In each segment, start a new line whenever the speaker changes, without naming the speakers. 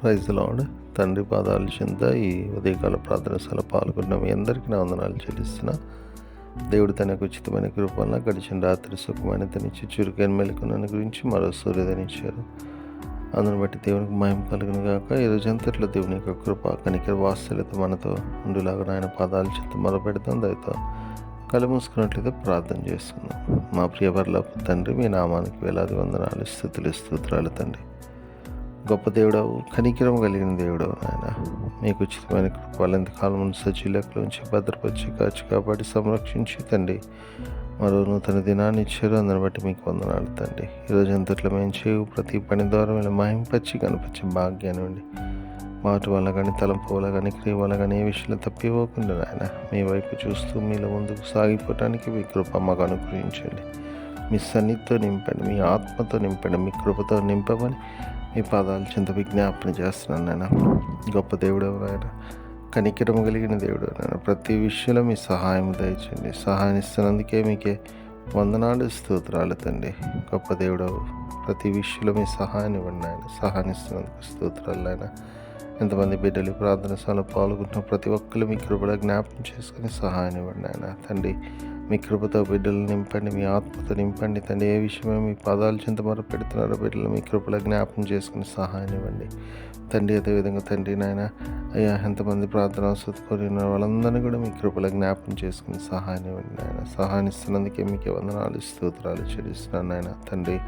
Praise lord తండ్రి పాదాలు చింత ఈ ఉదయకాల ప్రార్థనశాల పాల్గొన్న మీ అందరికీ నా వందనాలు చెల్లిస్తున్నా. దేవుడు తనకు ఉచితమైన కృపన్న గడిచిన రాత్రి సుఖమైన తనిచ్చి చురుకైన మెలకున్న గురించి మరో సూర్యోదనిచ్చారు అందును బట్టి దేవునికి మయం కలిగిన గాక. ఈ రోజంతట్లో దేవుని యొక్క కృప కనికర వాత్సల్యత మనతో ఉండులాగా ఆయన పాదాలు చెత్త మొరపెడతాం దయతో కళ్ళు మూసుకున్నట్లయితే ప్రార్థన చేస్తున్నాం. మా ప్రియవర్ల తండ్రి మీ నామానికి వేలాది వందనాలు స్థుతులు స్తోత్రాలు తండ్రి. గొప్ప దేవుడవు కనికిరం కలిగిన దేవుడవు నాయన. మీకు ఉచితమైన కృపాలు కాలం సజీలకుల భద్రపరిచి కాచి కాపాడి సంరక్షించి తండ్రి. మరో నూతన దినాన్ని ఇచ్చారు. అందరిని బట్టి మీకు వందనాలు తండ్రి. ఈరోజు అంతట్లో మేము చేయు ప్రతి పని ద్వారా మేము మహింపచ్చి కనిపించే భాగ్యాన్ని ఉండి మాట వల్ల కానీ తలంపు వల్ల కానీ క్రియ వల్ల కానీ ఏ విషయంలో తప్పివ్వకుండా ఆయన మీ వైపు చూస్తూ మీలో ముందుకు సాగిపోవటానికి మీ కృప మాకు అనుగ్రహించండి. మీ సన్నిధితో నింపండి మీ ఆత్మతో నింపండి మీ కృపతో నింపమని మీ పాదాలు చింత విజ్ఞాపన చేస్తున్నాను నాయన. గొప్ప దేవుడు నాయన కనికరం కలిగిన దేవుడు నాయన. ప్రతి విషయంలో మీ సహాయం దయచండి సహాయం ఇస్తున్నందుకే మీకే వందనాలు స్తోత్రాలు తండ్రి. గొప్ప దేవుడు ప్రతి విషయంలో మీ సహాయాన్ని ఇవ్వండి ఆయన సహాయం ఇస్తున్నందుకు స్తోత్రాలు ఆయన ఎంతమంది బిడ్డలు ప్రార్థన సభలో పాల్గొంటున్న ప్రతి ఒక్కరు మీ కృపడ జ్ఞాపకం చేసుకుని సహాయం ఇవ్వండి ఆయన తండ్రి మీ కృపతో బిడ్డలు నింపండి మీ ఆత్మతో నింపండి. తండ్రి ఏ విషయమే మీ పాదాలు చింత మర పెడుతున్నారో బిడ్డలు మీ కృపలో జ్ఞాపకం చేసుకుని సహాయం ఇవ్వండి. తండ్రి అదేవిధంగా తండ్రి నాయన అయ్యా ఎంతమంది ప్రార్థన సుతుకొని వాళ్ళందరినీ కూడా మీ కృపలో జ్ఞాపకం చేసుకుని సహాయం ఇవ్వండి నాయన. సహాయం ఇస్తున్నందుకే మీకు వందనాలు స్తోత్రాలు చెల్లిస్తున్నాను నాయన. తండ్రి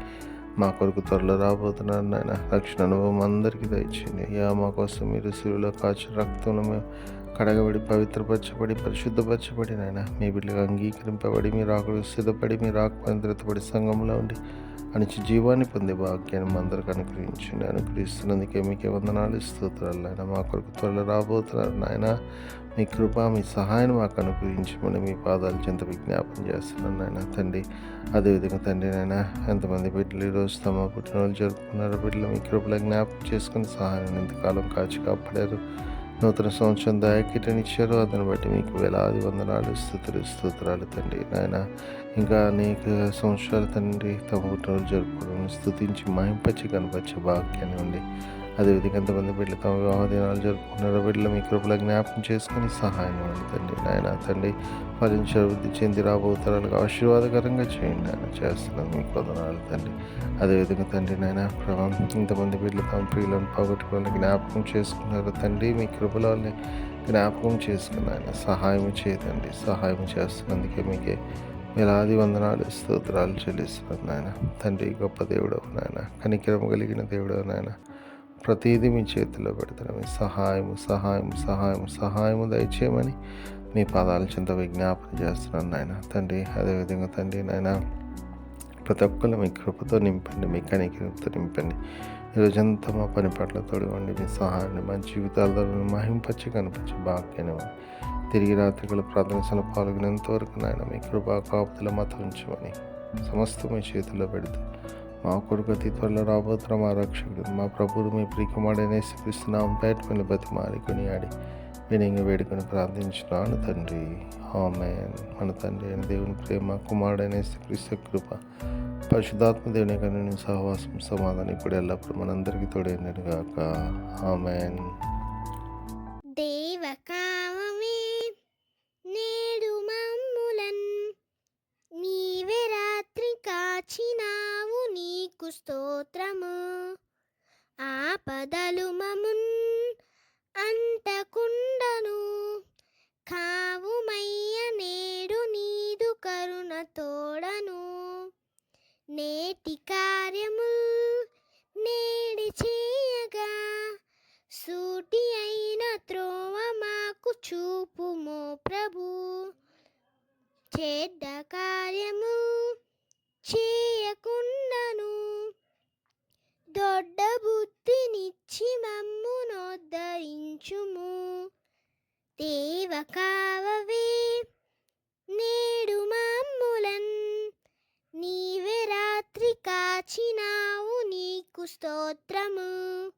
మా కొరకు త్వరలో రాబోతున్నారు నాయన. రక్షణ అనుభవం అందరికీ దయచేయండి. అయ్యా మా కోసం మీరు శివులో కాచి రక్తంలో మేము కడగబడి పవిత్రపరచబడి పరిశుద్ధపరచబడి నాయన. మీ బిడ్డగా అంగీకరింపబడి మీరు ఆకులు సిద్ధపడి మీరు ఆకుపంత్రతపడి సంఘంలో ఉండి అనిచి జీవాన్ని పొందే భాగ్యాన్ని అందరికి అనుగ్రహించండి. అనుగ్రహిస్తున్నందుకే మీకే వందనాలు స్తోత్రాలు నాయన. మా కొరకు త్వరలో రాబోతున్నారు నాయన. మీ కృప మీ సహాయం మాకు అనుగ్రహించమని మీ పాదాలు చెంత విజ్ఞాపం చేస్తున్నాను నాయన. తండ్రి అదేవిధంగా తండ్రి నాయన ఎంతమంది బిడ్డలు ఈరోజు తమ పుట్టినరోజు జరుపుకున్నారు బిడ్డలు మీ కృపలో జ్ఞాపకం చేసుకుని సహాయం ఎంతకాలం కాచి కాపాడారు. నూతన సంవత్సరం దయకిటనిచ్చారు అతను బట్టి మీకు వేలాది వందనాలు స్థుతులు స్తోత్రాలు తండ్రి నాయన. ఇంకా అనేక సంవత్సరాల తండ్రి తమ పుట్టినరోజు జరుపుకోవడం స్థుతించి మహింపచ్చి కనపరిచే భాగ్యాన్ని ఉండి అదేవిధంగా ఎంతమంది బిడ్డలు తమ వివాహ దినాలు జరుపుకున్నారో బిడ్డలు మీ కృపల జ్ఞాపకం చేసుకుని సహాయం ఇవ్వండి తండ్రి. నాయన తండ్రి ఫలించి అభివృద్ధి చెంది రాబోతరాలకు ఆశీర్వాదకరంగా చేయండి ఆయన చేస్తున్నాను మీకు వందనాలు తండ్రి. అదేవిధంగా తండ్రి నాయన ప్రభావం ఇంతమంది బిడ్డలు తమ ప్రియులను పోగొట్టుకోవాలని జ్ఞాపకం చేసుకున్నారు తండ్రి మీ కృపలని జ్ఞాపకం చేసుకున్నాయన సహాయం చేయదండి సహాయం చేస్తున్నందుకే మీకే వేలాది వందనాలు స్తోత్రాలు చెల్లిస్తున్నాను నాయన. తండ్రి గొప్ప దేవుడవు నాయన. కనికరం కలిగిన దేవుడవు నాయన. ప్రతిదీ మీ చేతిలో పెడతాను. మీ సహాయము సహాయం సహాయం సహాయము దయచేయమని మీ పాదాల చింత విజ్ఞాపన చేస్తున్నాను నాయన. తండ్రి అదేవిధంగా తండ్రి నాయన ప్రతి ఒక్కరు మీ కృపతో నింపండి మీ కనికరంతో నింపండి. ఈరోజంతా మా పని పట్ల తోడివ్వండి మీ సహాయాన్ని మా జీవితాల్లో మహింపచ్చి కనిపించే భాగ్యాన్ని తిరిగి రాత్రికల ప్రార్థనలో పాల్గొనేంత వరకు నాయన మీ కృపా కాపుదల మత ఉంచమని సమస్తం మీ చేతిలో పెడుతూ మా కొడుకు అతి త్వరలో రాబోతున్న మా రక్షకుడు మా ప్రభుడు మీ ప్రియకుమాడైన శ్రీకృష్ణనామం పేట మీద బతి మారికొని ఆడి వినయంగా వేడుకొని ప్రార్థించున్నాను తండ్రి. ఆమె మన తండ్రి అయిన దేవుని ప్రేమ కుమారుడైన శ్రీకృష్ణ కృప పరిశుద్ధాత్మ దేవుని కన్నా సహవాసం సమాధానం ఇప్పుడు ఎల్లప్పుడు మనందరికీ తోడైనది కాక ఆమెన్.
దేవకామమే నేడు మమ్ములన్. నీవే రాత్రి కాచినావు నీకు స్తోత్రము. ఆపదలు మమున్ అంటకుండా చెడ్డ కార్యము చేయకుండాను. దొడ్డ బుద్ధినిచ్చి మమ్ము నోద్ధరించుము. దేవ కావవే నేడు మమ్ములన్. నీవే రాత్రి కాచినావు నీకు స్తోత్రము.